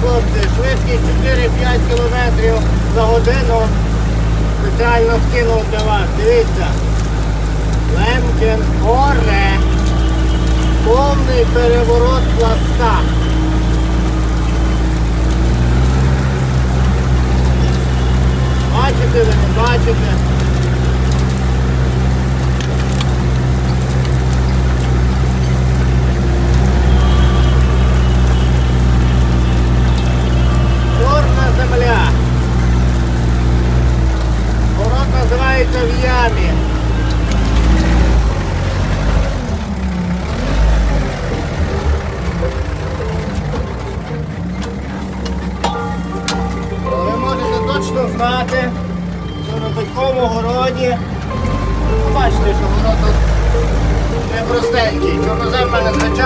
хлопці, швидкість 4-5 км за годину. Спеціально скинув для вас. Дивіться. Лемкін горе. Повний переворот пласта. Бачите ви, не бачите? Називається в ямі. Ви можете точно знати, що на такому городі, ну, бачите, що воно тут непростенький, чорнозем мене звичайно.